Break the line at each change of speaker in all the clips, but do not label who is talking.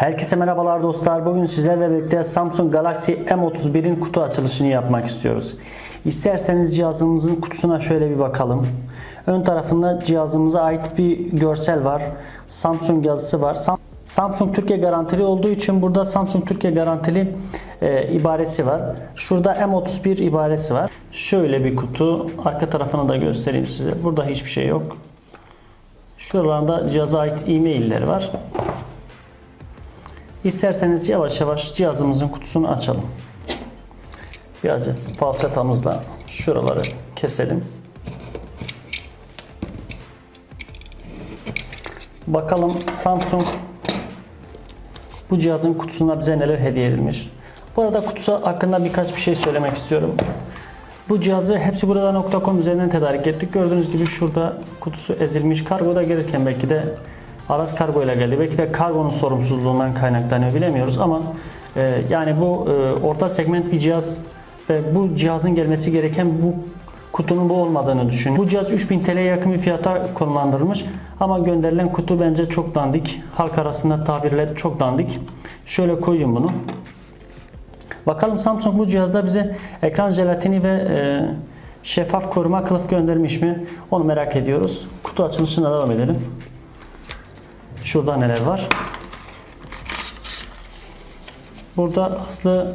Herkese merhabalar dostlar. Bugün sizlerle birlikte Samsung Galaxy M31'in kutu açılışını yapmak istiyoruz. İsterseniz cihazımızın kutusuna şöyle bir bakalım. Ön tarafında cihazımıza ait bir görsel var. Samsung yazısı var. Sam- Samsung Türkiye garantili olduğu için burada Samsung Türkiye garantili e, ibaresi var. Şurada M31 ibaresi var. Şöyle bir kutu. Arka tarafını da göstereyim size. Burada hiçbir şey yok. Şuralarda cihaza ait e-mailleri var. İsterseniz yavaş yavaş cihazımızın kutusunu açalım. Bir adet falçatamızla şuraları keselim. Bakalım Samsung bu cihazın kutusunda bize neler hediye edilmiş. Bu arada kutusu hakkında birkaç bir şey söylemek istiyorum. Bu cihazı hepsi burada.com üzerinden tedarik ettik. Gördüğünüz gibi şurada kutusu ezilmiş. Kargoda gelirken belki de Aras kargo ile geldi. Belki de kargonun sorumsuzluğundan kaynaklanıyor bilemiyoruz ama e, yani bu e, orta segment bir cihaz ve bu cihazın gelmesi gereken bu kutunun bu olmadığını düşün. Bu cihaz 3000 TL'ye yakın bir fiyata konumlandırılmış ama gönderilen kutu bence çok dandik. Halk arasında tabirle çok dandik. Şöyle koyayım bunu. Bakalım Samsung bu cihazda bize ekran jelatini ve e, şeffaf koruma kılıf göndermiş mi? Onu merak ediyoruz. Kutu açılışına devam edelim. Şurada neler var? Burada aslı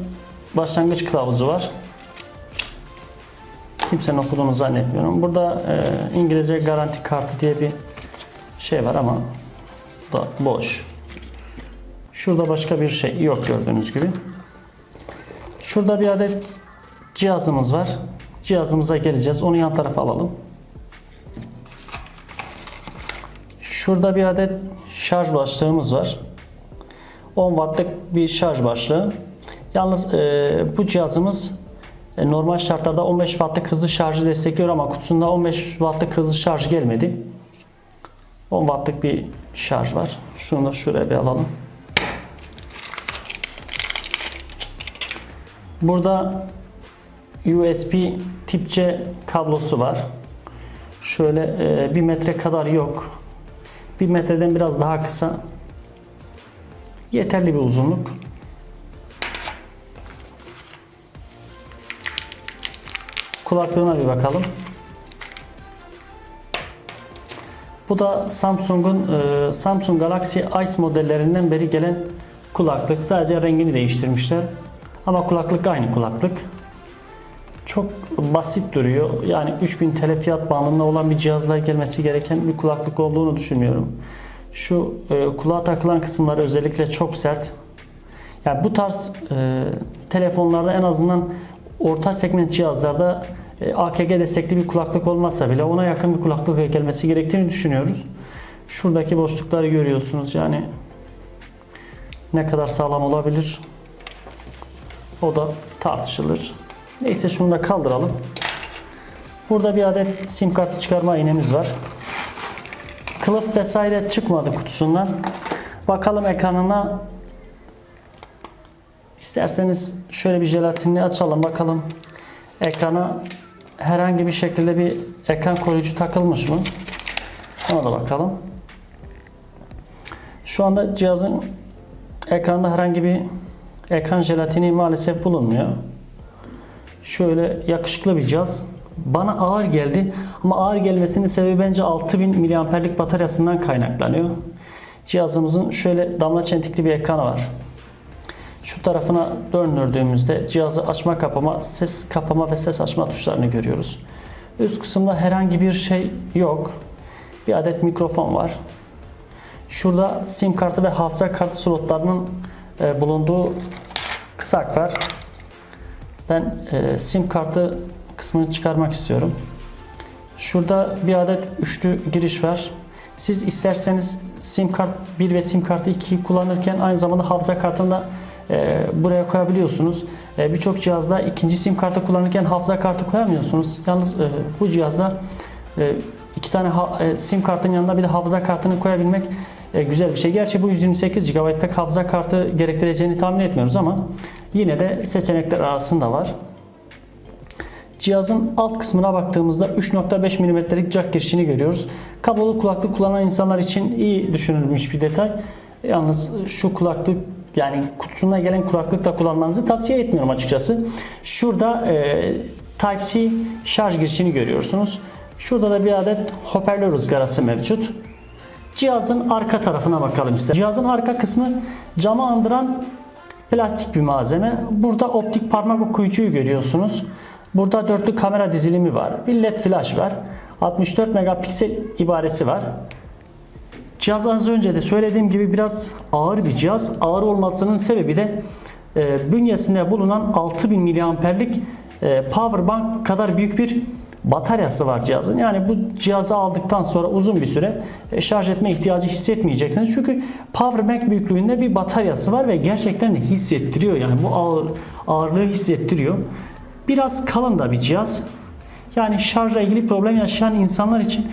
başlangıç kılavuzu var. Kimsenin okuduğunu zannetmiyorum. Burada e, İngilizce garanti kartı diye bir şey var ama bu da boş. Şurada başka bir şey yok gördüğünüz gibi. Şurada bir adet cihazımız var. Cihazımıza geleceğiz. Onu yan tarafa alalım. Şurada bir adet şarj başlığımız var. 10 wattlık bir şarj başlığı. Yalnız e, bu cihazımız e, normal şartlarda 15 wattlık hızlı şarjı destekliyor ama kutusunda 15 wattlık hızlı şarj gelmedi. 10 wattlık bir şarj var. Şunu da şuraya bir alalım. Burada USB tip C kablosu var. Şöyle e, bir metre kadar yok. Bir metreden biraz daha kısa. Yeterli bir uzunluk. Kulaklığına bir bakalım. Bu da Samsung'un e, Samsung Galaxy Ice modellerinden beri gelen kulaklık. Sadece rengini değiştirmişler. Ama kulaklık aynı kulaklık. Çok basit duruyor. Yani 3000 TL fiyat bandında olan bir cihazla gelmesi gereken bir kulaklık olduğunu düşünmüyorum. Şu e, kulağa takılan kısımları özellikle çok sert. Yani bu tarz e, telefonlarda en azından orta segment cihazlarda e, AKG destekli bir kulaklık olmazsa bile ona yakın bir kulaklık gelmesi gerektiğini düşünüyoruz. Şuradaki boşlukları görüyorsunuz. Yani ne kadar sağlam olabilir? O da tartışılır. Neyse şunu da kaldıralım. Burada bir adet sim kartı çıkarma iğnemiz var. Kılıf vesaire çıkmadı kutusundan. Bakalım ekranına. İsterseniz şöyle bir jelatinini açalım bakalım. Ekrana herhangi bir şekilde bir ekran koruyucu takılmış mı? Ona da bakalım. Şu anda cihazın ekranda herhangi bir ekran jelatini maalesef bulunmuyor. Şöyle yakışıklı bir cihaz. Bana ağır geldi ama ağır gelmesinin sebebi bence 6000 mAh'lik bataryasından kaynaklanıyor. Cihazımızın şöyle damla çentikli bir ekranı var. Şu tarafına döndürdüğümüzde cihazı açma kapama, ses kapama ve ses açma tuşlarını görüyoruz. Üst kısımda herhangi bir şey yok. Bir adet mikrofon var. Şurada sim kartı ve hafıza kartı slotlarının e, bulunduğu kısak var. Ben e, sim kartı kısmını çıkarmak istiyorum. Şurada bir adet üçlü giriş var. Siz isterseniz sim kart 1 ve sim kartı 2'yi kullanırken aynı zamanda hafıza kartını da e, buraya koyabiliyorsunuz. E, Birçok cihazda ikinci sim kartı kullanırken hafıza kartı koyamıyorsunuz. Yalnız e, bu cihazda e, iki tane ha- e, sim kartın yanında bir de hafıza kartını koyabilmek e, güzel bir şey. Gerçi bu 128 GB pek hafıza kartı gerektireceğini tahmin etmiyoruz ama yine de seçenekler arasında var. Cihazın alt kısmına baktığımızda 3.5 mm'lik jack girişini görüyoruz. Kablolu kulaklık kullanan insanlar için iyi düşünülmüş bir detay. Yalnız şu kulaklık yani kutusuna gelen kulaklık da kullanmanızı tavsiye etmiyorum açıkçası. Şurada e, Type-C şarj girişini görüyorsunuz. Şurada da bir adet hoparlör ızgarası mevcut. Cihazın arka tarafına bakalım istedim. Cihazın arka kısmı camı andıran plastik bir malzeme. Burada optik parmak okuyucuyu görüyorsunuz. Burada dörtlü kamera dizilimi var. Bir led flash var. 64 megapiksel ibaresi var. Cihaz az önce de söylediğim gibi biraz ağır bir cihaz. Ağır olmasının sebebi de e, bünyesinde bulunan 6000 miliamperlik e, power bank kadar büyük bir bataryası var cihazın. Yani bu cihazı aldıktan sonra uzun bir süre e, şarj etme ihtiyacı hissetmeyeceksiniz. Çünkü power bank büyüklüğünde bir bataryası var ve gerçekten de hissettiriyor. Yani bu ağır, ağırlığı hissettiriyor. Biraz kalın da bir cihaz. Yani şarjla ilgili problem yaşayan insanlar için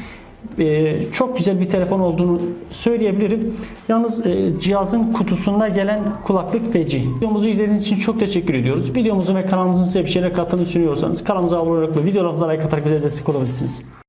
e, çok güzel bir telefon olduğunu söyleyebilirim. Yalnız e, cihazın kutusunda gelen kulaklık feci. Videomuzu izlediğiniz için çok teşekkür ediyoruz. Videomuzu ve kanalımızın size bir şeyler kattığını düşünüyorsanız kanalımıza abone olarak ve videolarımıza like atarak bize destek olabilirsiniz.